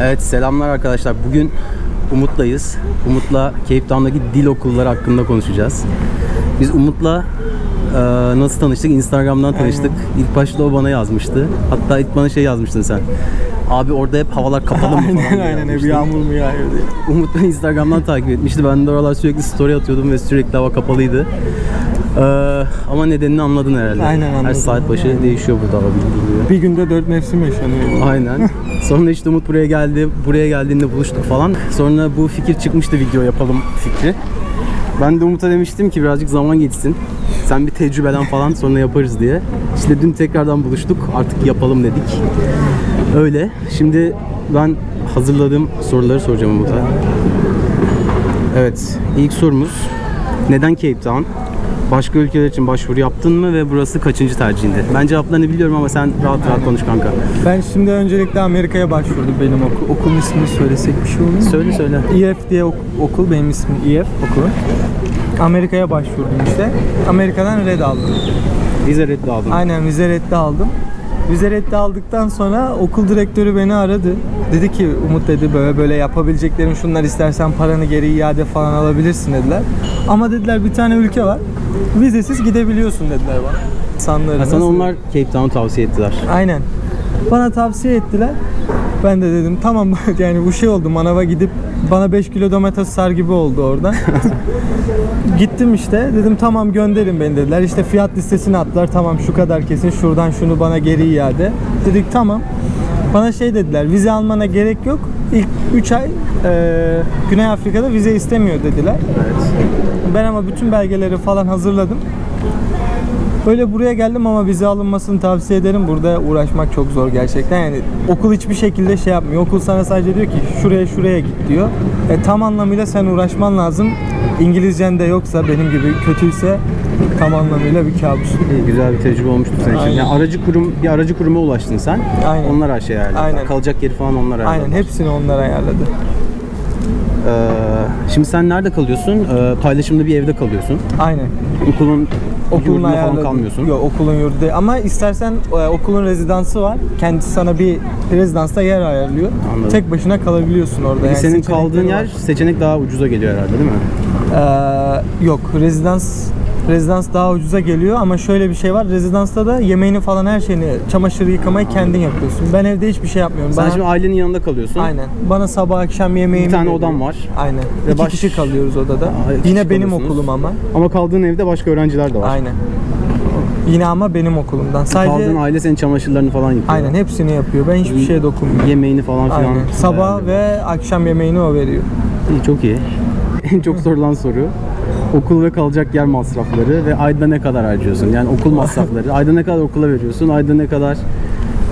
Evet selamlar arkadaşlar. Bugün Umut'layız. Umut'la Cape Town'daki dil okulları hakkında konuşacağız. Biz Umut'la e, nasıl tanıştık? Instagram'dan tanıştık. İlk başta o bana yazmıştı. Hatta ilk bana şey yazmıştın sen. Abi orada hep havalar kapalı mı falan aynen diye aynen hep yazmıştın. yağmur mu yağıyor diye. Umut beni Instagram'dan takip etmişti. Ben de oralar sürekli story atıyordum ve sürekli hava kapalıydı. Ee, ama nedenini anladın herhalde. Aynen Her anladım. saat başı değişiyor burada gibi. Bir günde dört mevsim yaşanıyor. Aynen. Sonra işte Umut buraya geldi. Buraya geldiğinde buluştuk falan. Sonra bu fikir çıkmıştı video yapalım fikri. Ben de Umut'a demiştim ki birazcık zaman geçsin. Sen bir tecrübelen falan sonra yaparız diye. İşte dün tekrardan buluştuk. Artık yapalım dedik. Öyle. Şimdi ben hazırladığım soruları soracağım Umut'a. Evet. ilk sorumuz. Neden Cape Town? Başka ülkeler için başvuru yaptın mı ve burası kaçıncı tercihinde? Ben cevaplarını biliyorum ama sen rahat rahat konuş kanka. Ben şimdi öncelikle Amerika'ya başvurdum benim okul. Okulun ismini söylesek bir şey olur mu? Söyle söyle. EF diye ok- okul, benim ismim EF okulun. Amerika'ya başvurdum işte. Amerika'dan red aldım. Vize reddi aldın. Aynen vize reddi aldım. Vize reddi aldıktan sonra okul direktörü beni aradı. Dedi ki Umut dedi böyle böyle yapabileceklerin şunlar istersen paranı geri iade falan alabilirsin dediler. Ama dediler bir tane ülke var. Vizesiz gidebiliyorsun dediler bana. İnsanları Ha, sana nasıl- onlar Cape Town tavsiye ettiler. Aynen. Bana tavsiye ettiler. Ben de dedim tamam yani bu şey oldu manava gidip bana 5 kilo domates sar gibi oldu orada. Gittim işte dedim tamam gönderin beni dediler. İşte fiyat listesini attılar tamam şu kadar kesin şuradan şunu bana geri iade. Dedik tamam. Bana şey dediler vize almana gerek yok. İlk 3 ay e, Güney Afrika'da vize istemiyor dediler. Evet. Ben ama bütün belgeleri falan hazırladım. Böyle buraya geldim ama vize alınmasını tavsiye ederim. Burada uğraşmak çok zor gerçekten. Yani okul hiçbir şekilde şey yapmıyor. Okul sana sadece diyor ki şuraya şuraya git diyor. E, tam anlamıyla sen uğraşman lazım. İngilizcen de yoksa benim gibi kötüyse tam anlamıyla bir kabus. İyi, güzel bir tecrübe olmuştur senin için. Aynen. Yani aracı kurum bir aracı kuruma ulaştın sen. Aynen. Onlar her şeyi ayarladı. Aynen. Kalacak yeri falan onlar ayarladı. Aynen hepsini onlar ayarladı. Ee, şimdi sen nerede kalıyorsun? Ee, paylaşımlı bir evde kalıyorsun. Aynen. Okulun Okulun yurdunda falan kalmıyorsun. Yok okulun yurdu değil. Ama istersen e, okulun rezidansı var. Kendisi sana bir rezidansta yer ayarlıyor. Anladım. Tek başına kalabiliyorsun orada. Peki Yani senin seçenekleri kaldığın yer var. seçenek daha ucuza geliyor herhalde değil mi? Ee, yok rezidans rezidans daha ucuza geliyor ama şöyle bir şey var. Rezidansta da yemeğini falan her şeyini, çamaşırı yıkamayı kendin yapıyorsun. Ben evde hiçbir şey yapmıyorum. Sen Bana, şimdi ailenin yanında kalıyorsun. aynen. Bana sabah akşam yemeğimi Bir tane odan var. Aynen. Ve İki baş- kişi kalıyoruz odada. Aa, iki Yine kişi benim kalıyorsunuz. okulum ama. Ama kaldığın evde başka öğrenciler de var. Aynen. Yine ama benim okulumdan. Sadece Kaldığın aile senin çamaşırlarını falan yıkıyor. aynen hepsini yapıyor. Ben hiçbir şeye dokunmuyorum. Yemeğini falan filan. Aynen. Sabah ve akşam yemeğini o veriyor. İyi, çok iyi. en çok sorulan soru okul ve kalacak yer masrafları ve ayda ne kadar harcıyorsun? Yani okul masrafları. ayda ne kadar okula veriyorsun? Ayda ne kadar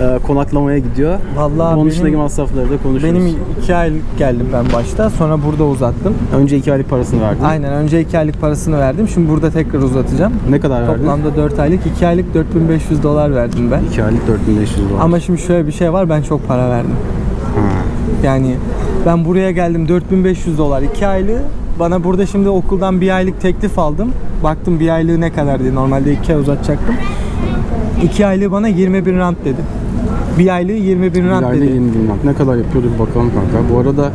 e, konaklamaya gidiyor? Vallahi Onun benim- dışındaki masrafları da konuşuruz. Benim iki aylık geldim ben başta. Sonra burada uzattım. Önce iki aylık parasını verdin. Aynen önce 2 aylık parasını verdim. Şimdi burada tekrar uzatacağım. Ne kadar verdin? Toplamda 4 aylık 2 aylık 4500 dolar verdim ben. İki aylık 4500 dolar. Ama şimdi şöyle bir şey var ben çok para verdim. Ha. Yani ben buraya geldim 4500 dolar 2 aylığı. Bana burada şimdi okuldan bir aylık teklif aldım. Baktım bir aylığı ne kadar diye. Normalde 2 ay uzatacaktım. 2 aylığı bana 20 bin rand dedi. Bir aylığı 20 bin Bir rand dedi. 20 bin rand. Ne kadar yapıyordur bir bakalım kanka. Bu arada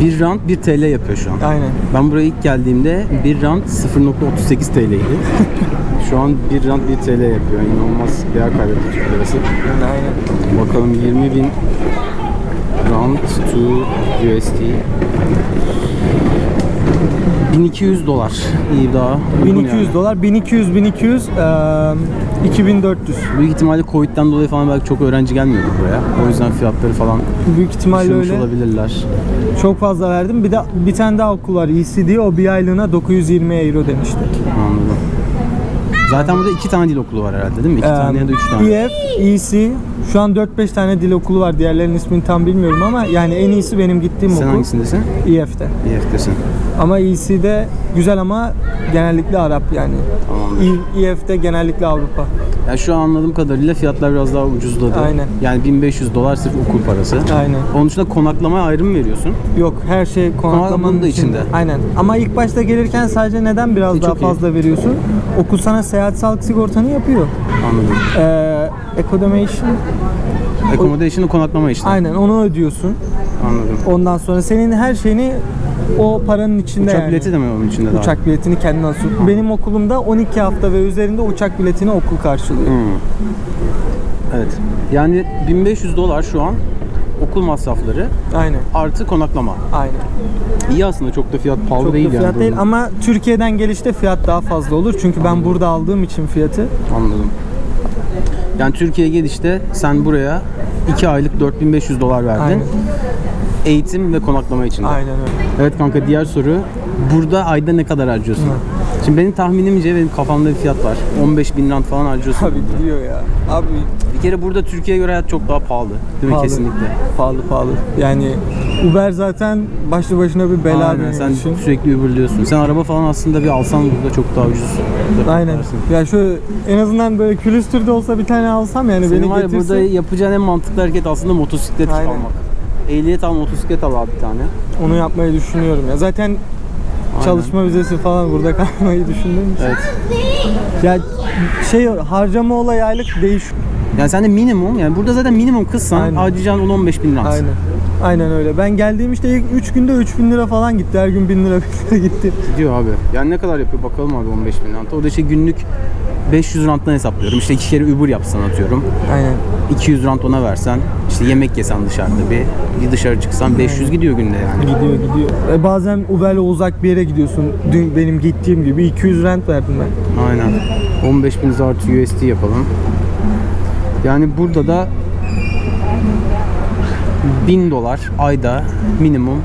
bir rand 1 TL yapıyor şu an. Aynen. Ben buraya ilk geldiğimde bir rand 0.38 TL'ydi. şu an bir rand 1 TL yapıyor. İnanılmaz değer kaybetti Türk lirası. Aynen. Bakalım 20 bin rand to USD 1200 dolar. İyi daha. uygun 1200 yani. dolar, 1200, 1200, eee, 2400. Büyük ihtimalle Covid'den dolayı falan belki çok öğrenci gelmiyordu buraya. O yüzden fiyatları falan Büyük ihtimalle öyle. olabilirler. Çok fazla verdim. Bir de bir tane daha okul var ECD. O bir aylığına 920 euro demişti. Anladım. Zaten burada iki tane dil okulu var herhalde değil mi? İki tane ya da üç tane. EF, EC. Şu an 4-5 tane dil okulu var. Diğerlerinin ismini tam bilmiyorum ama yani en iyisi benim gittiğim Sen okul. hangisindesin? EF'te. EF'desin. Ama EC'de güzel ama genellikle Arap yani. Tamamdır. EF'te genellikle Avrupa. Ya şu an anladığım kadarıyla fiyatlar biraz daha ucuzladı. Aynen. Yani 1500 dolar sırf okul parası. Aynen. Onun dışında konaklamaya ayrı mı veriyorsun? Yok her şey konaklamanın Konaklamanın da içinde. Aynen. Ama ilk başta gelirken sadece neden biraz E, daha çok iyi. fazla veriyorsun? Okul sana seyahat sağlık sigortanı yapıyor. Anladım. Ee, accommodation Accommodation'ı konaklama işte. Aynen onu ödüyorsun. Anladım. Ondan sonra senin her şeyini o paranın içinde Uçak yani. bileti de mi onun içinde daha? Uçak biletini kendin alıyorsun. Benim okulumda 12 hafta ve üzerinde uçak biletini okul karşılıyor. Hmm. Evet. Yani 1500 dolar şu an okul masrafları Aynen. artı konaklama. Aynen. İyi aslında çok da fiyat pahalı Çok değil da fiyat yani. değil ama Türkiye'den gelişte fiyat daha fazla olur. Çünkü ben burada aldığım için fiyatı. Anladım. Yani Türkiye gelişte sen buraya 2 aylık 4500 dolar verdin. Aynen. Eğitim ve konaklama için de. Aynen öyle. Evet kanka diğer soru. Burada ayda ne kadar harcıyorsun? Şimdi benim tahminimce benim kafamda bir fiyat var. 15 bin rand falan harcıyorsun. Abi burada. gidiyor ya. Abi Bir kere burada Türkiye'ye göre hayat çok daha pahalı. Değil mi? Pahalı. Kesinlikle. pahalı pahalı. Yani Uber zaten başlı başına bir bela Aynen, sen için. sürekli Uber'lıyorsun. Sen araba falan aslında bir alsan burada çok daha ucuz. Aynen. yaparsın. Ya şu en azından böyle külüstürde olsa bir tane alsam yani Senin beni getirse. burada yapacağın en mantıklı hareket aslında motosiklet Aynen. almak. Ehliyet al, motosiklet al abi bir tane. Onu yapmayı düşünüyorum ya. Zaten çalışma vizesi falan burada kalmayı düşündüğüm için. Evet. Ya şey harcama olayı aylık değişiyor. Yani sen de minimum yani burada zaten minimum kızsan Aynen. harcayacağın 10-15 bin rand. Aynen. Aynen öyle. Ben geldiğim işte ilk 3 günde 3000 lira falan gitti. Her gün 1000 lira 1000 lira gitti. Gidiyor abi. Yani ne kadar yapıyor bakalım abi 15 bin rand. Orada işte günlük 500 randdan hesaplıyorum. İşte iki kere Uber yapsan atıyorum. Aynen. 200 rand ona versen, işte yemek yesen dışarıda bir, bir dışarı çıksan 500 gidiyor günde yani. Gidiyor gidiyor. E bazen Uber'le uzak bir yere gidiyorsun. Dün benim gittiğim gibi 200 rent verdim ben. Aynen. 15 bin artı USD yapalım. Yani burada da 1000 dolar ayda minimum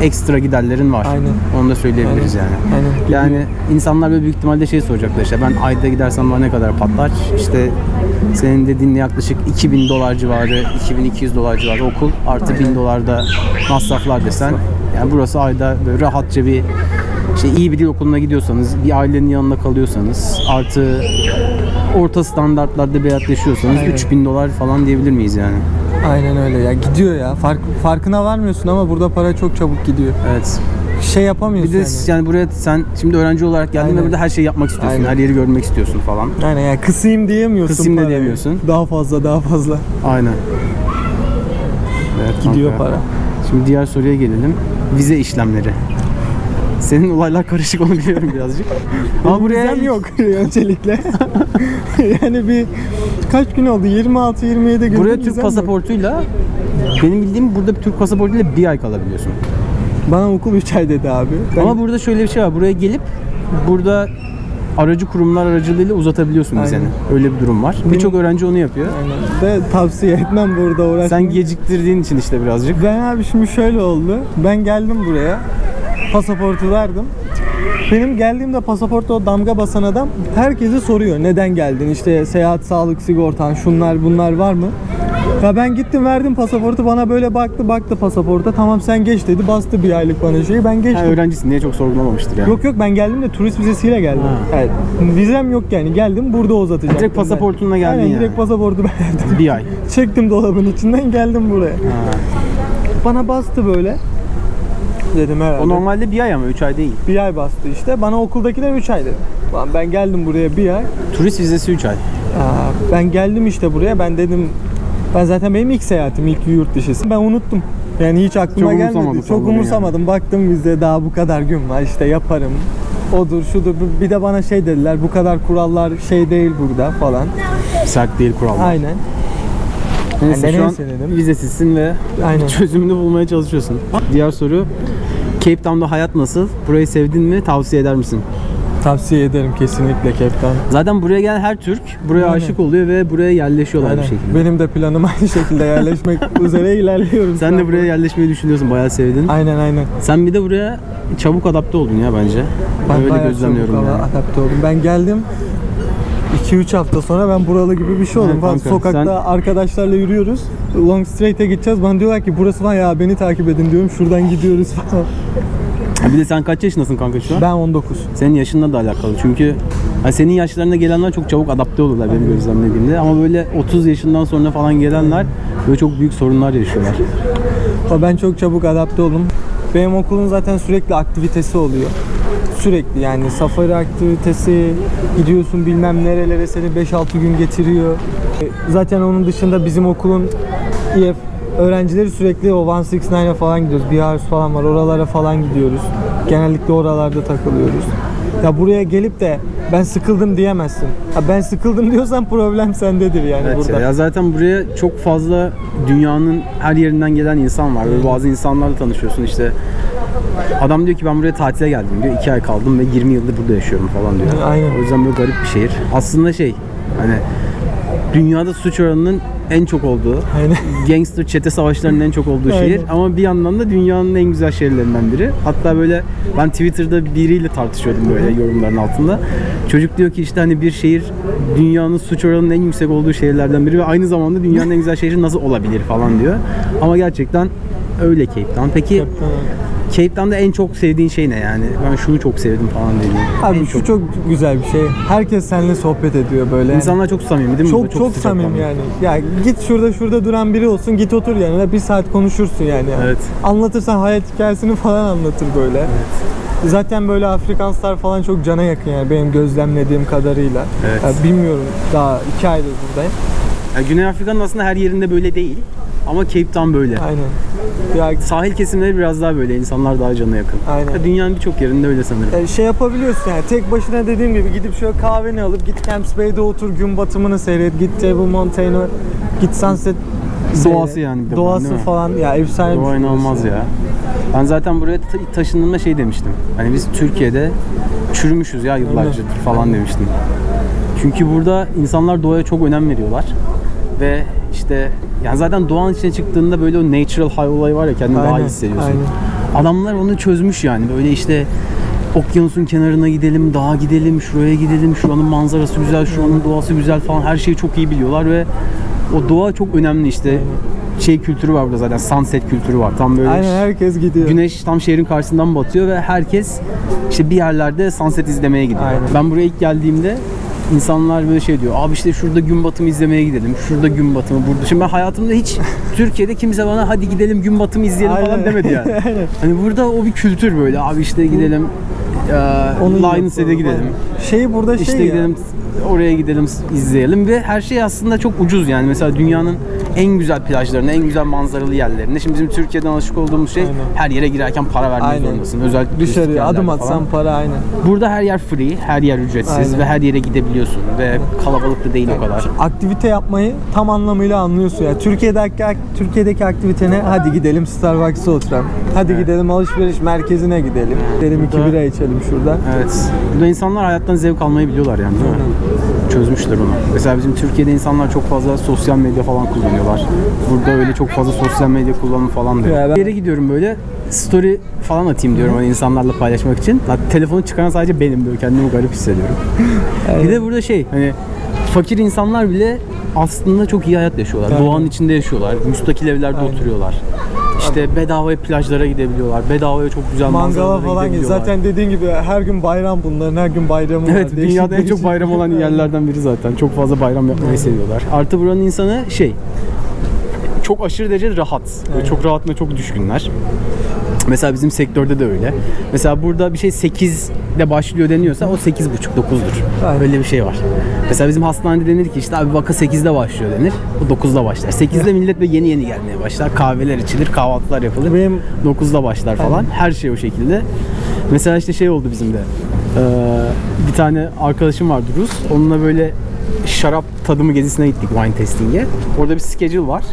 ekstra giderlerin var. Aynen. Onu da söyleyebiliriz Aynen. yani. Aynen. Yani insanlar böyle büyük ihtimalle şey soracaklar işte ben ayda gidersem bana ne kadar patlar? İşte senin dediğin yaklaşık 2000 dolar civarı, 2200 dolar civarı okul artı 1000 dolar da masraflar desen yani burası ayda böyle rahatça bir şey iyi bir dil okuluna gidiyorsanız, bir ailenin yanında kalıyorsanız artı orta standartlarda bir hayat yaşıyorsanız Aynen. 3000 dolar falan diyebilir miyiz yani? Aynen öyle ya. Gidiyor ya. Fark, farkına varmıyorsun ama burada para çok çabuk gidiyor. Evet. Şey yapamıyorsun Bir de yani. yani buraya sen şimdi öğrenci olarak geldin ve Aynen. burada her şeyi yapmak istiyorsun. Aynen. Her yeri görmek istiyorsun falan. Aynen ya kısayım diyemiyorsun. Kısayım da parayı. diyemiyorsun. Daha fazla daha fazla. Aynen. Evet, Gidiyor kanka. para. Şimdi diğer soruya gelelim. Vize işlemleri. Senin olaylar karışık onu biliyorum birazcık. Ama buraya Vizem yok öncelikle. yani bir kaç gün oldu? 26-27 gün. Buraya Türk pasaportuyla benim bildiğim burada bir Türk pasaportuyla bir ay kalabiliyorsun. Bana okul 3 ay dedi abi. Ben- Ama burada şöyle bir şey var. Buraya gelip burada aracı kurumlar aracılığıyla uzatabiliyorsun Aynen. vizeni. Öyle bir durum var. Birçok öğrenci onu yapıyor. Aynen. De tavsiye etmem burada uğraşmayı. Sen geciktirdiğin için işte birazcık. Ben abi şimdi şöyle oldu. Ben geldim buraya. Pasaportu verdim. Benim geldiğimde pasaporta o damga basan adam herkese soruyor. Neden geldin? İşte seyahat, sağlık, sigortan, şunlar bunlar var mı? Ya ben gittim verdim pasaportu bana böyle baktı baktı pasaporta tamam sen geç dedi bastı bir aylık bana şeyi ben geçtim. Ha, öğrencisin diye çok sorgulamamıştır yani. Yok yok ben geldim de turist vizesiyle geldim. Ha. Evet. Vizem yok yani geldim burada uzatacağım. Direkt pasaportunla geldin Aynen, yani. direkt pasaportu ben Bir ay. çektim dolabın içinden geldim buraya. Ha. Bana bastı böyle. Dedim herhalde. O normalde bir ay ama 3 ay değil. Bir ay bastı işte. Bana okuldakiler 3 ay dedi. Lan ben geldim buraya bir ay. Turist vizesi 3 ay. Aa, ben geldim işte buraya. Ben dedim ben zaten benim ilk seyahatim, ilk yurt dışısı. Ben unuttum. Yani hiç aklıma Çok gelmedi. umursamadı Çok sanırım umursamadım. Baktım bizde daha bu kadar gün var. işte yaparım. Odur şudur. Bir de bana şey dediler. Bu kadar kurallar şey değil burada falan. Sert değil kurallar. Aynen. Neyse de şu an dedim. vizesizsin ve Aynen. çözümünü bulmaya çalışıyorsun. Diğer soru. Cape Town'da hayat nasıl? Burayı sevdin mi? Tavsiye eder misin? Tavsiye ederim kesinlikle Cape Town. Zaten buraya gelen her Türk buraya Aynen. aşık oluyor ve buraya yerleşiyorlar Aynen. bir şekilde. Benim de planım aynı şekilde yerleşmek üzere ilerliyorum. Sen de buraya yerleşmeyi düşünüyorsun. Bayağı sevdin. Aynen aynen. Sen bir de buraya çabuk adapte oldun ya bence. Ben Öyle gözlemliyorum yani. adapte oldum. Ben geldim 2-3 hafta sonra ben buralı gibi bir şey oldum. Evet falan. kanka, Sokakta sen- arkadaşlarla yürüyoruz. Long Straight'e gideceğiz. Bana diyorlar ki burası var ya beni takip edin diyorum. Şuradan gidiyoruz falan. Bir de sen kaç yaşındasın kanka şu an? Ben 19. Senin yaşınla da alakalı. Çünkü hani senin yaşlarında gelenler çok çabuk adapte olurlar benim gözlemlediğimde. Ama böyle 30 yaşından sonra falan gelenler böyle çok büyük sorunlar yaşıyorlar. Ben çok çabuk adapte oldum. Benim okulun zaten sürekli aktivitesi oluyor. Sürekli yani safari aktivitesi, gidiyorsun bilmem nerelere seni 5-6 gün getiriyor. Zaten onun dışında bizim okulun EF öğrencileri sürekli o 169'a falan gidiyoruz. Bir house falan var. Oralara falan gidiyoruz. Genellikle oralarda takılıyoruz. Ya buraya gelip de ben sıkıldım diyemezsin. Ha ben sıkıldım diyorsan problem sendedir yani Evet burada. ya. ya zaten buraya çok fazla dünyanın her yerinden gelen insan var. Böyle bazı insanlarla tanışıyorsun işte. Adam diyor ki ben buraya tatile geldim diyor. iki ay kaldım ve 20 yıldır burada yaşıyorum falan diyor. Aynen. O yüzden böyle garip bir şehir. Aslında şey hani dünyada suç oranının en çok olduğu, Aynen. gangster çete savaşlarının en çok olduğu Aynen. şehir ama bir yandan da dünyanın en güzel şehirlerinden biri. Hatta böyle ben Twitter'da biriyle tartışıyordum böyle yorumların altında. Çocuk diyor ki işte hani bir şehir dünyanın suç oranının en yüksek olduğu şehirlerden biri ve aynı zamanda dünyanın en güzel şehri nasıl olabilir falan diyor. Ama gerçekten öyle Cape Town. Peki Cape Town'da en çok sevdiğin şey ne yani? Ben şunu çok sevdim falan dediğin. Abi En şu çok güzel bir şey. Herkes seninle sohbet ediyor böyle. İnsanlar çok samimi değil mi? çok Burada çok, sıcakkanlı. samimi yani. Ya git şurada şurada duran biri olsun git otur yanına bir saat konuşursun yani. Evet. Anlatırsan hayat hikayesini falan anlatır böyle. Zaten böyle Afrikanslar falan çok cana yakın yani benim gözlemlediğim kadarıyla. Evet. Ya bilmiyorum daha iki aydır buradayım. Yani Güney Afrika'nın aslında her yerinde böyle değil. Ama Cape Town böyle. Aynen. Ya Sahil kesimleri biraz daha böyle. insanlar daha cana yakın. Aynen. Ya Dünyanın birçok yerinde öyle sanırım. e, şey yapabiliyorsun yani tek başına dediğim gibi gidip şöyle kahveni alıp git Camps Bay'de otur gün batımını seyret git Table Montaigne'a git Sunset Doğası seyret. yani bir de Doğası bunun, değil mi? falan ya efsane bir Doğa şey inanılmaz ya. Ben zaten buraya ta- taşındığımda şey demiştim. Hani biz Türkiye'de çürümüşüz ya yıllarca falan demiştim. Çünkü burada insanlar doğaya çok önem veriyorlar. Ve işte yani zaten doğanın içine çıktığında böyle o natural high olayı var ya kendini daha iyi Aynen, hissediyorsun. aynen. Adamlar onu çözmüş yani. Böyle işte okyanusun kenarına gidelim, dağa gidelim, şuraya gidelim, şuranın manzarası güzel, şuranın doğası güzel falan her şeyi çok iyi biliyorlar ve o doğa çok önemli işte. Şey kültürü var burada zaten, sunset kültürü var. Tam böyle Aynen herkes gidiyor. güneş tam şehrin karşısından batıyor ve herkes işte bir yerlerde sunset izlemeye gidiyor. Aynen. Ben buraya ilk geldiğimde insanlar böyle şey diyor. Abi işte şurada gün batımı izlemeye gidelim. Şurada gün batımı burada. Şimdi ben hayatımda hiç Türkiye'de kimse bana hadi gidelim gün batımı izleyelim falan demedi yani. Aynen. Hani burada o bir kültür böyle. Abi işte gidelim Onu e, Lionshead'e yapalım, gidelim. aynen. Şey burada şey İşte ya, gidelim oraya gidelim izleyelim ve her şey aslında çok ucuz yani. Mesela dünyanın en güzel plajlarında, en güzel manzaralı yerlerinde. Şimdi bizim Türkiye'den alışık olduğumuz şey Aynen. her yere girerken para vermek Aynen. zorundasın. Özellikle dışarıya adım atsan para aynen. Burada her yer free, her yer ücretsiz Aynen. ve her yere gidebiliyorsun ve kalabalık da değil o kadar. Aktivite yapmayı tam anlamıyla anlıyorsun ya. Türkiye'deki Türkiye'deki aktivitene hadi gidelim Starbucks'a oturalım. Hadi gidelim alışveriş merkezine gidelim. Gidelim iki bira içelim şurada. Evet. Burada insanlar hayattan zevk almayı biliyorlar yani değil mi? Çözmüşler onu. Mesela bizim Türkiye'de insanlar çok fazla sosyal medya falan kullanıyorlar. Burada öyle çok fazla sosyal medya kullanımı falan diyor. Ya ben- Bir yere gidiyorum böyle story falan atayım diyorum hani insanlarla paylaşmak için. Hatta telefonu çıkaran sadece benim böyle kendimi garip hissediyorum. Bir de burada şey hani fakir insanlar bile aslında çok iyi hayat yaşıyorlar. Doğanın içinde yaşıyorlar. Müstakil evlerde oturuyorlar. İşte bedavaya plajlara gidebiliyorlar. Bedavaya çok güzel Mangala manzaralara falan gidebiliyorlar. Zaten dediğin gibi her gün bayram bunların her gün bayramı var. Evet Değişik dünyada en çok bayram olan yerlerden biri zaten. Çok fazla bayram yapmayı seviyorlar. Artı buranın insanı şey çok aşırı derece rahat. Böyle çok rahat ve çok düşkünler. Mesela bizim sektörde de öyle. Mesela burada bir şey 8'de başlıyor deniyorsa o 8.5 9'dur. Aynen. Öyle bir şey var. Mesela bizim hastanede denir ki işte abi vaka 8'de başlıyor denir. O 9'da başlar. 8'de millet ve yeni yeni gelmeye başlar. Kahveler içilir, kahvaltılar yapılır. Benim 9'da başlar falan. Her şey o şekilde. Mesela işte şey oldu bizim de. Ee, bir tane arkadaşım vardı Rus. Onunla böyle şarap tadımı gezisine gittik wine tasting'e. Orada bir schedule var.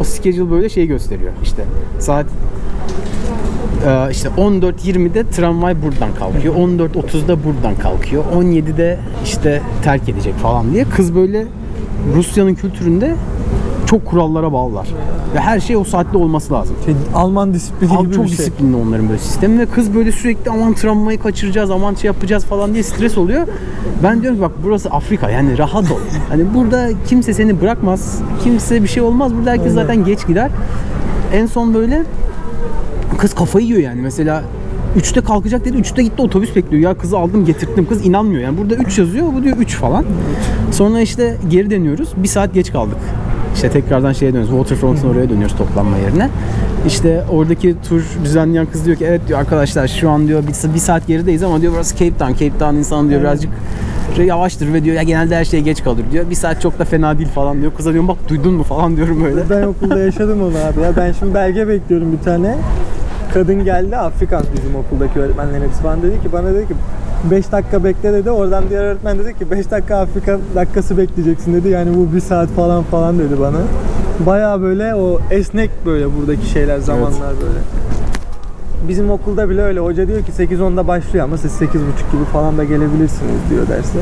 O schedule böyle şey gösteriyor. İşte saat işte 14.20'de tramvay buradan kalkıyor. 14.30'da buradan kalkıyor. 17'de işte terk edecek falan diye. Kız böyle Rusya'nın kültüründe çok kurallara bağlılar. Ve her şey o saatte olması lazım. şey, Alman disiplini gibi çok bir şey. disiplinli onların böyle sistemi ve kız böyle sürekli aman travmayı kaçıracağız, aman şey yapacağız falan diye stres oluyor. Ben diyorum ki bak burası Afrika yani rahat ol. hani burada kimse seni bırakmaz, kimse bir şey olmaz. Burada herkes Aynen. zaten geç gider. En son böyle kız kafayı yiyor yani mesela 3'te kalkacak dedi. 3'te gitti otobüs bekliyor. Ya kızı aldım getirttim. Kız inanmıyor. Yani burada 3 yazıyor. Bu diyor 3 falan. Sonra işte geri dönüyoruz. Bir saat geç kaldık. İşte tekrardan şeye dönüyoruz. Waterfront'un oraya dönüyoruz toplanma yerine. İşte oradaki tur düzenleyen kız diyor ki evet diyor arkadaşlar şu an diyor bir, bir saat gerideyiz ama diyor burası Cape Town. Cape Town insanı diyor birazcık Şöyle yavaştır ve diyor ya genelde her şey geç kalır diyor. Bir saat çok da fena değil falan diyor. Kıza diyorum bak duydun mu falan diyorum böyle. Ben okulda yaşadım onu abi ya. Ben şimdi belge bekliyorum bir tane. Kadın geldi Afrikan bizim okuldaki öğretmenlerin hepsi falan dedi ki bana dedi ki 5 dakika bekle dedi. Oradan diğer öğretmen dedi ki 5 dakika Afrika dakikası bekleyeceksin dedi. Yani bu bir saat falan falan dedi bana. Baya böyle o esnek böyle buradaki şeyler zamanlar böyle. Bizim okulda bile öyle. Hoca diyor ki 8-10'da başlıyor ama siz 8.30 gibi falan da gelebilirsiniz diyor derse.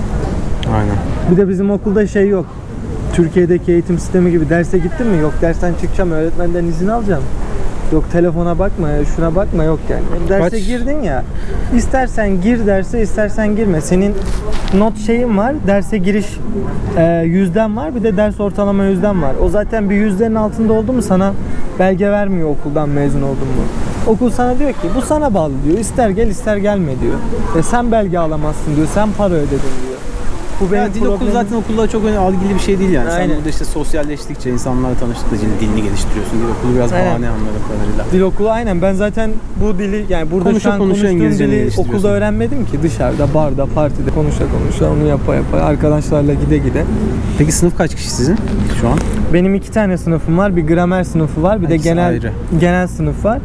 Aynen. Bir de bizim okulda şey yok. Türkiye'deki eğitim sistemi gibi derse gittin mi? Yok dersten çıkacağım, öğretmenden izin alacağım. Yok telefona bakma, şuna bakma yok yani. Derse Kaç- girdin ya. istersen gir derse, istersen girme. Senin not şeyin var, derse giriş e, yüzden var, bir de ders ortalama yüzden var. O zaten bir yüzdenin altında oldu mu sana belge vermiyor okuldan mezun oldun mu? Okul sana diyor ki bu sana bağlı diyor. İster gel ister gelme diyor. E sen belge alamazsın diyor. Sen para ödedin diyor. Bu Ya dil okulu problemim. zaten okulda çok önemli, algılı bir şey değil yani. Sen Aynen. burada işte sosyalleştikçe, insanlarla tanıştıkça dil- dilini geliştiriyorsun. Dil okulu biraz Aynen. bahane anladığım kadarıyla. Dil okulu aynen. Ben zaten bu dili yani burada Konuşa şu an konuşa konuştuğum dili okulda öğrenmedim ki. Dışarıda, barda, partide konuşa konuşa onu yapa yapa arkadaşlarla gide gide. Peki sınıf kaç kişi sizin şu an? Benim iki tane sınıfım var. Bir gramer sınıfı var. Bir de İkisi genel ayrı. genel sınıf var.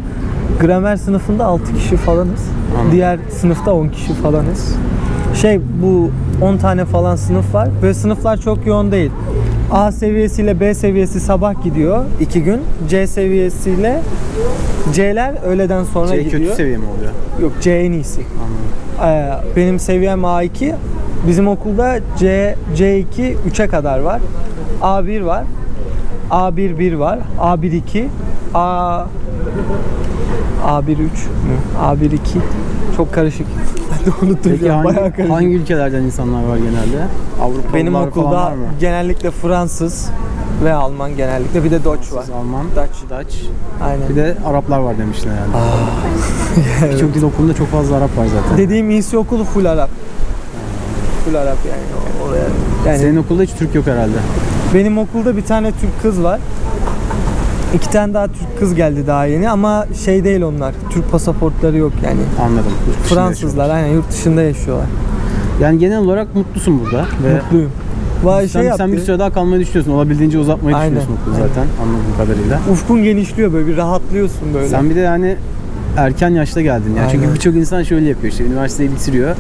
Gramer sınıfında 6 kişi falanız. Anladım. Diğer sınıfta 10 kişi falanız. Şey bu 10 tane falan sınıf var. Ve sınıflar çok yoğun değil. A seviyesiyle B seviyesi sabah gidiyor 2 gün. C seviyesiyle C'ler öğleden sonra C gidiyor. kötü seviye mi oluyor? Yok C en iyisi. Anladım. Ee, benim seviyem A2. Bizim okulda C C2 3'e kadar var. A1 var. A1 1 var. A1 2. A A1 3 mü? A1 2. Çok karışık. De unuttum Peki ya, bayağı hangi, karışık. hangi ülkelerden insanlar var genelde? Avrupalılar Benim okulda var mı? genellikle Fransız ve Alman genellikle bir de Dutch var. Alman, Dutch. Dutch. Aynen. Bir de Araplar var demiştin herhalde. Birçok dil okulunda çok fazla Arap var zaten. Dediğim iyisi okulu full Arap. Full Arap yani oraya. Yani Senin okulda hiç Türk yok herhalde. Benim okulda bir tane Türk kız var. İki tane daha Türk kız geldi daha yeni ama şey değil onlar. Türk pasaportları yok yani. Anladım. Yurt dışında Fransızlar aynen yurt dışında yaşıyorlar. yaşıyorlar. Yani genel olarak mutlusun burada. Ve Mutluyum. Vay sen, şey sen bir süre daha kalmayı düşünüyorsun. Olabildiğince uzatmayı Aynen, düşünüyorsun okulu aynen. zaten anladığım kadarıyla. Ufkun genişliyor böyle bir rahatlıyorsun böyle. Sen bir de yani erken yaşta geldin ya. Çünkü Aynen. birçok insan şöyle yapıyor işte üniversiteyi bitiriyor.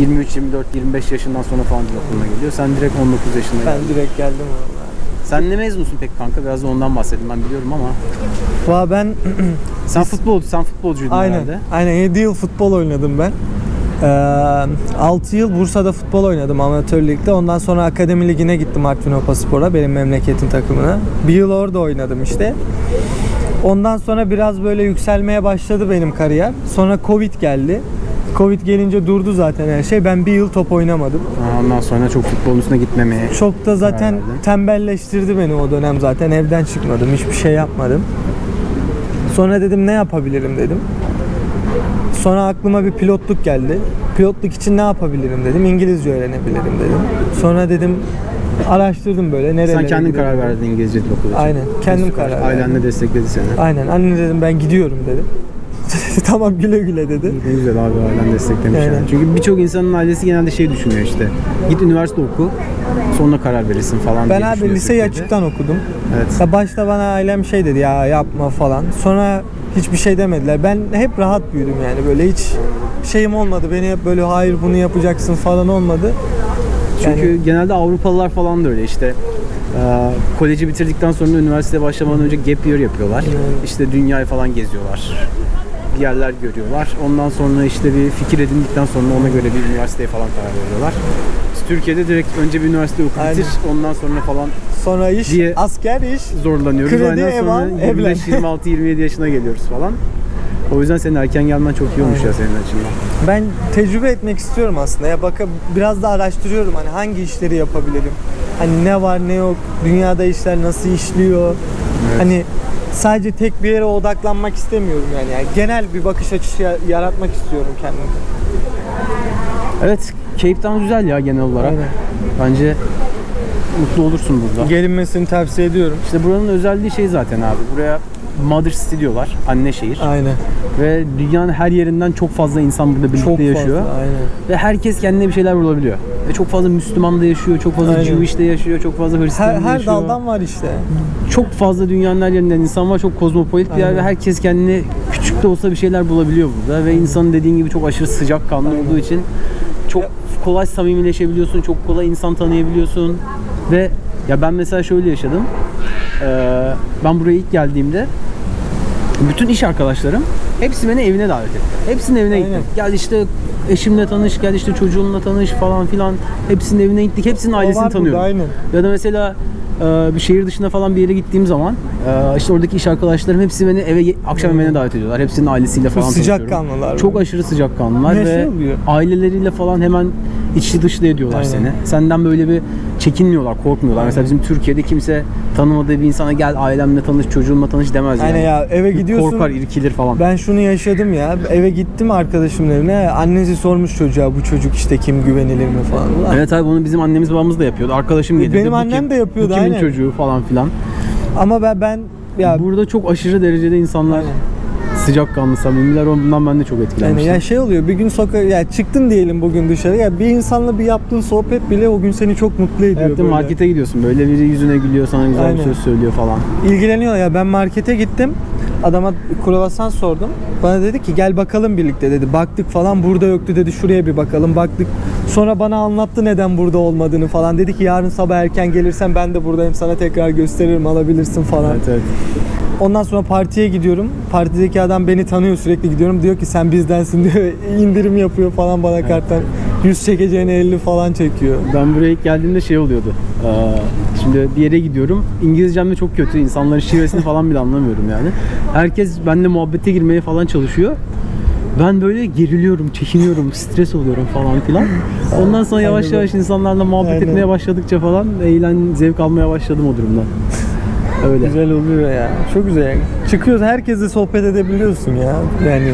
23, 24, 25 yaşından sonra falan dil okuluna geliyor. Sen direkt 19 yaşında ben geldin. direkt geldim valla. Sen ne mezunsun peki kanka? Biraz da ondan bahsedeyim ben biliyorum ama. Valla ben Sen futbolcu, sen futbolcuydun aynen herhalde. aynen 7 yıl futbol oynadım ben. Ee, 6 yıl Bursa'da futbol oynadım amatör ligde. Ondan sonra akademi ligine gittim Artvin Hopaspor'a benim memleketin takımına. Bir yıl orada oynadım işte. Ondan sonra biraz böyle yükselmeye başladı benim kariyer. Sonra Covid geldi. Covid gelince durdu zaten her şey. Ben bir yıl top oynamadım. Ondan sonra çok futbolun üstüne gitmemeye. Çok da zaten Karar verdin. tembelleştirdi beni o dönem zaten. Evden çıkmadım, hiçbir şey yapmadım. Sonra dedim ne yapabilirim dedim. Sonra aklıma bir pilotluk geldi. Pilotluk için ne yapabilirim dedim. İngilizce öğrenebilirim dedim. Sonra dedim araştırdım böyle nerelere Sen kendin karar verdin İngilizce dil okulu için. Aynen, kendim Süper. karar Ailen verdim. de destekledi seni. Aynen anne dedim ben gidiyorum dedim. tamam güle güle dedi. Ne güzel abi ailen desteklemiş Aynen. yani. Çünkü birçok insanın ailesi genelde şey düşünüyor işte. Git üniversite oku, sonra karar verirsin falan Ben diye abi düşünüyor liseyi Türkiye'de. açıktan okudum. Evet. Ya başta bana ailem şey dedi ya yapma falan. Sonra hiçbir şey demediler. Ben hep rahat büyüdüm yani böyle hiç şeyim olmadı. Beni hep böyle hayır bunu yapacaksın falan olmadı. Çünkü Yani- genelde Avrupalılar falan da öyle işte. e, koleji bitirdikten sonra üniversiteye başlamadan önce gap year yapıyorlar. İşte dünyayı falan geziyorlar. Yerler görüyorlar. Ondan sonra işte bir fikir edindikten sonra ona göre bir üniversiteye falan karar veriyorlar. Türkiye'de direkt önce bir üniversite oku Aynen. bitir, ondan sonra falan Sonra iş, Diye- asker iş. zorlanıyoruz. Kredi, Aynen ev sonra al, evlen. 25, 26, 27 yaşına geliyoruz falan. O yüzden senin erken gelmen çok iyi olmuş ya senin açından. Ben tecrübe etmek istiyorum aslında. Ya bakın biraz da araştırıyorum hani hangi işleri yapabilirim. Hani ne var ne yok, dünyada işler nasıl işliyor. Hani sadece tek bir yere odaklanmak istemiyorum yani. yani genel bir bakış açısı ya- yaratmak istiyorum kendime. Evet, Cape Town güzel ya genel olarak. Aynen. Bence mutlu olursun burada. Gelinmesini tavsiye ediyorum. İşte buranın özelliği şey zaten abi. Buraya Mother City diyorlar. Anne şehir. Aynen. Ve dünyanın her yerinden çok fazla insan burada birlikte Çok yaşıyor. fazla. Aynen. Ve herkes kendine bir şeyler bulabiliyor. Ve çok fazla Müslüman da yaşıyor, çok fazla Aynen. Jewish de yaşıyor, çok fazla Hristiyan Her, da her yaşıyor. daldan var işte. Çok fazla dünyanın her yerinden insan var. Çok kozmopolit bir yer Aynen. ve herkes kendine küçük de olsa bir şeyler bulabiliyor burada. Ve insanın dediğin gibi çok aşırı sıcakkanlı olduğu için çok kolay samimileşebiliyorsun, çok kolay insan tanıyabiliyorsun. Ve ya ben mesela şöyle yaşadım. Ee, ben buraya ilk geldiğimde bütün iş arkadaşlarım hepsi beni evine davet etti. Hepsinin evine Aynen. gittim. Gel işte eşimle tanış, gel işte çocuğunla tanış falan filan. Hepsinin evine gittik. Hepsinin ailesini burada, tanıyorum. aynen. Ya da mesela e, bir şehir dışına falan bir yere gittiğim zaman e, işte oradaki iş arkadaşlarım hepsi beni eve akşam yemeğine davet ediyorlar. Hepsinin ailesiyle falan Çok tanışıyorum. sıcakkanlılar Çok aşırı sıcakkanlılar Ne ve oluyor? aileleriyle falan hemen içli dışlı ediyorlar Aynen. seni. Senden böyle bir çekinmiyorlar, korkmuyorlar. Mesela bizim Türkiye'de kimse tanımadığı bir insana gel ailemle tanış, çocuğumla tanış demez Aynen yani. ya eve gidiyorsun. Korkar, irkilir falan. Ben şunu yaşadım ya. Eve gittim arkadaşımın evine. Annesi sormuş çocuğa bu çocuk işte kim güvenilir mi falan. Ulan, Evet abi bunu bizim annemiz babamız da yapıyordu. Arkadaşım gelirdi. Benim "Bu annem kim? de yapıyordu, Bu kimin aynen. çocuğu falan filan. Ama ben ben ya Burada çok aşırı derecede insanlar Aynen. Sıcakkanlı, samimiler. Ondan ben de çok yani etkilenmiştim. ya şey oluyor bir gün sokağa ya çıktın diyelim bugün dışarı ya bir insanla bir yaptığın sohbet bile o gün seni çok mutlu ediyor Evet, böyle. markete gidiyorsun böyle biri yüzüne gülüyor sana güzel Aynen. bir söz söylüyor falan. İlgileniyor ya ben markete gittim. Adama kruvasan sordum. Bana dedi ki gel bakalım birlikte dedi. Baktık falan burada yoktu dedi. Şuraya bir bakalım. Baktık. Sonra bana anlattı neden burada olmadığını falan. Dedi ki yarın sabah erken gelirsen ben de buradayım. Sana tekrar gösteririm alabilirsin falan. Evet evet. Ondan sonra partiye gidiyorum. Partideki adam beni tanıyor sürekli gidiyorum. Diyor ki sen bizdensin diyor. İndirim yapıyor falan bana karttan. 100 çekeceğine 50 falan çekiyor. Ben buraya ilk geldiğimde şey oluyordu. Ee, şimdi bir yere gidiyorum. İngilizcem de çok kötü. İnsanların şivesini falan bile anlamıyorum yani. Herkes benimle muhabbete girmeye falan çalışıyor. Ben böyle geriliyorum, çekiniyorum, stres oluyorum falan filan. Ondan sonra yavaş Aynen. yavaş insanlarla muhabbet Aynen. etmeye başladıkça falan eğlen, zevk almaya başladım o durumdan. Öyle. Güzel oluyor ya. Çok güzel. Çıkıyoruz herkesle sohbet edebiliyorsun ya. Yani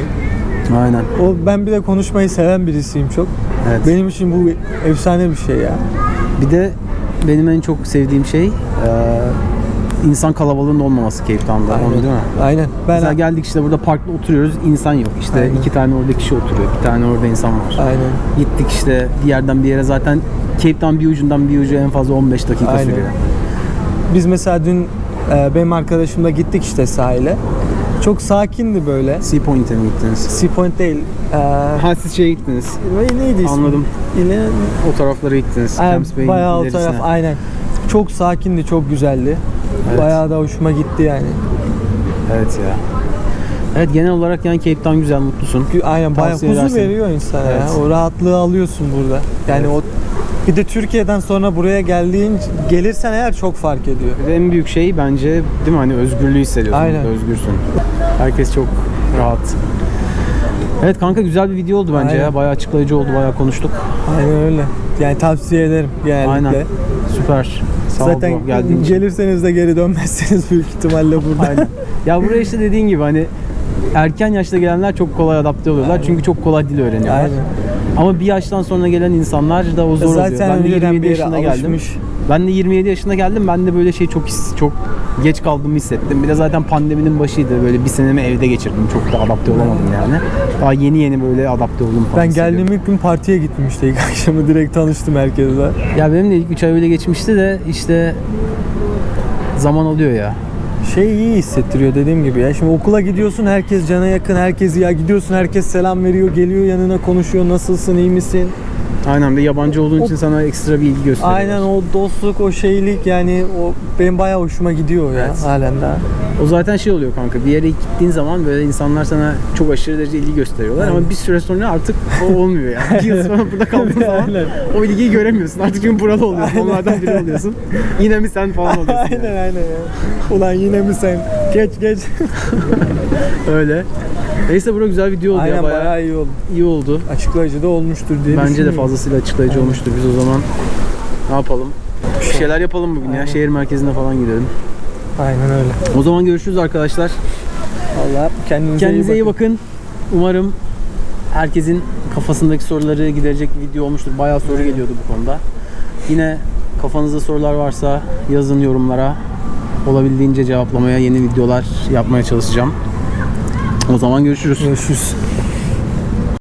Aynen. o ben bir de konuşmayı seven birisiyim çok. Evet. Benim için bu efsane bir şey ya. Bir de benim en çok sevdiğim şey e, insan kalabalığının olmaması Cape Town'da. Onu değil mi? Aynen. Ben Mesela geldik işte burada parkta oturuyoruz insan yok. İşte Aynen. iki tane orada kişi oturuyor. Bir tane orada insan var. Aynen. Gittik işte bir yerden bir yere zaten Cape Town bir ucundan bir ucu en fazla 15 dakika Aynen. sürüyor. Biz mesela dün e, benim arkadaşımla gittik işte sahile. Çok sakindi böyle. Sea Point'e mi gittiniz? Sea Point değil. E, Ha siz şeye gittiniz. ne- neydi ismi? Anladım. Yine O taraflara gittiniz. Aynen, Camps Bay'in bayağı o ilerisine. taraf aynen. Çok sakindi, çok güzeldi. Evet. Bayağı da hoşuma gitti yani. Evet ya. Evet genel olarak yani Cape Town güzel, mutlusun. Aynen bayağı Tavsiye huzur edersin. veriyor insana Evet. ya. O rahatlığı alıyorsun burada. Yani o bir de Türkiye'den sonra buraya geldiğin gelirsen eğer çok fark ediyor. Bir de en büyük şey bence değil mi hani özgürlüğü hissediyorsun. Aynen. Özgürsün. Herkes çok rahat. Evet kanka güzel bir video oldu bence Aynen. ya. Bayağı açıklayıcı oldu, bayağı konuştuk. Aynen öyle. Yani tavsiye ederim genellikle. Aynen. Süper. Sağ ol Zaten için. gelirseniz de geri dönmezseniz büyük ihtimalle burada. Aynen. Ya buraya işte dediğin gibi hani erken yaşta gelenler çok kolay adapte oluyorlar. Çünkü çok kolay dil öğreniyorlar. Aynen. Ama bir yaştan sonra gelen insanlar da o zor oluyor. Zaten Ben de önceden 27 bir yere yaşında geldim. Ben de 27 yaşında geldim. Ben de böyle şey çok his, çok geç kaldığımı hissettim. Bir de zaten pandeminin başıydı. Böyle bir senemi evde geçirdim. Çok da adapte olamadım yani. Daha yeni yeni böyle adapte oldum falan Ben geldiğim ilk gün partiye gittim işte ilk akşamı direkt tanıştım herkesle. Ya benim de ilk 3 ay öyle geçmişti de işte zaman alıyor ya. Şey iyi hissettiriyor dediğim gibi ya. Şimdi okula gidiyorsun herkes cana yakın, herkes ya gidiyorsun herkes selam veriyor, geliyor yanına konuşuyor nasılsın, iyi misin? Aynen bir yabancı olduğun O- için sana ekstra bir ilgi gösteriyor. Aynen o dostluk, o şeylik yani o benim bayağı hoşuma gidiyor ya Evet. halen daha. O zaten şey oluyor kanka. Bir yere gittiğin zaman böyle insanlar sana çok aşırı derece ilgi gösteriyorlar ama bir süre sonra artık o olmuyor yani. Bir yıl sonra burada kaldığın zaman Aynen. o ilgiyi göremiyorsun. Artık çünkü buralı oluyorsun. Onlardan biri oluyorsun. Yine mi sen falan oluyorsun. yani. aynen aynen ya. Ulan yine mi sen? Geç geç. Öyle. Neyse bura güzel video oldu aynen ya. Bayağı, bayağı iyi oldu. iyi oldu. Açıklayıcı da olmuştur diye Bence de fazlasıyla açıklayıcı olmuştur. Biz o zaman ne yapalım? Bir şeyler yapalım bugün ya. Aynen. Şehir merkezine falan gidelim. Aynen öyle. O zaman görüşürüz arkadaşlar. Valla kendinize, Kendinize iyi iyi bakın. bakın. Umarım herkesin kafasındaki soruları giderecek bir video olmuştur. Bayağı soru geliyordu bu konuda. Yine kafanızda sorular varsa yazın yorumlara. olabildiğince cevaplamaya, yeni videolar yapmaya çalışacağım. O zaman görüşürüz. Görüşürüz.